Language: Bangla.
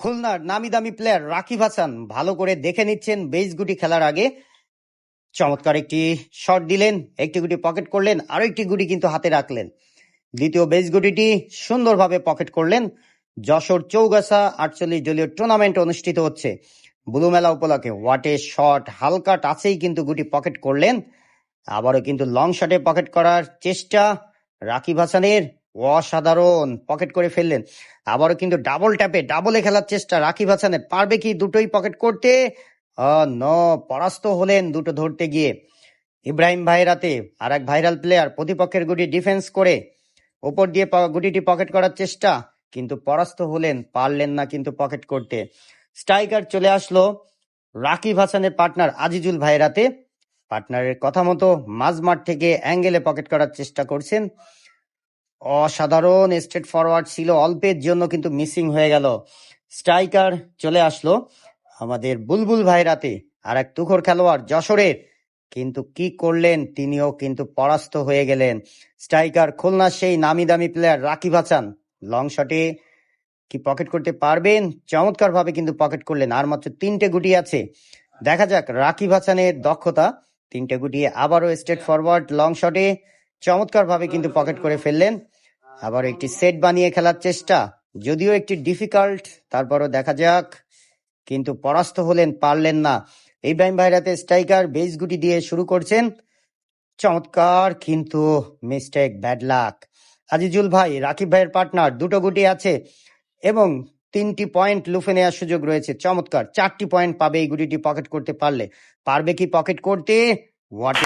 খুলনার নামি দামি প্লেয়ার রাকিব হাসান ভালো করে দেখে নিচ্ছেন বেস গুটি খেলার আগে। চমৎকার একটি শট দিলেন, একটি গুটি পকেট করলেন, আরও একটি গুটি কিন্তু হাতে রাখলেন। দ্বিতীয় বেস গুটিটি সুন্দরভাবে পকেট করলেন। যশোর চৌগাছা আটচল্লিশ দলীয় টুর্নামেন্ট অনুষ্ঠিত হচ্ছে। বুলু মেলা উপলক্ষে ওয়াটে শট হালকা টাচেই কিন্তু গুটি পকেট করলেন। আবারও কিন্তু লং শটে পকেট করার চেষ্টা রাকিব হাসানের। অসাধারণ। পকেট করে ফেললেন। আবারও কিন্তু ডাবল ট্যাপে ডাবলে খেলার চেষ্টা রাকিব হাসানের পারবে কি দুটোই পকেট করতে? ন, পরাস্ত হলেন দুটো ধরতে গিয়ে। ইব্রাহিম ভাইরাতে আর এক ভাইরাল প্লেয়ার প্রতিপক্ষের গুটি ডিফেন্স করে ওপর দিয়ে গুটিটি পকেট করার চেষ্টা, কিন্তু পরাস্ত হলেন, পারলেন না কিন্তু পকেট করতে। স্ট্রাইকার চলে আসলো রাকিব হাসানের পার্টনার আজিজুল ভাইরাতে পার্টনারের কথা মতো মাঝমাঠ থেকে অ্যাঙ্গেলে পকেট করার চেষ্টা করছেন। অসাধারণ স্ট্রেট ফরওয়ার্ড ছিল, অল্পের জন্য কিন্তু মিসিং হয়ে গেল। স্ট্রাইকার চলে আসলো আমাদের বুলবুল ভাইরাতে আর এক তুখর খেলোয়াড় যশোরের। কিন্তু কি করলেন তিনিও কিন্তু পরাস্ত হয়ে গেলেন। স্ট্রাইকার খুলনার সেই নামি দামি প্লেয়ার রাকিব হাসান। লং শটে কি পকেট করতে পারবেন? চমৎকার ভাবে কিন্তু পকেট করলেন, আর মাত্র তিনটে গুটি আছে। দেখা যাক রাকিব হাসানের দক্ষতা। তিনটে গুটিয়ে আবারও স্ট্রেট ফরওয়ার্ড লং শটে চমৎকার ভাবে কিন্তু পকেট করে ফেললেন। আবার একটি সেট বানিয়ে খেলার চেষ্টা। যদিও একটি ডিফিকাল্ট, তারপরও দেখা যাক। কিন্তু পরাস্ত হলেন, পারলেন না। ইব্রাহিম ভাইরাতে স্ট্রাইকার বেস গুটি দিয়ে শুরু করছেন। চমৎকার কিন্তু মিস্টেক, ব্যাড লাক। আজিজুল ভাই, রাকিব ভাইয়ের পার্টনার, দুটো গুটি আছে এবং তিনটি পয়েন্ট লুফে নেওয়ার সুযোগ রয়েছে। চমৎকার, চারটি পয়েন্ট পাবে এই গুটিটি পকেট করতে পারলে। পারবে কি পকেট করতে? হোয়াট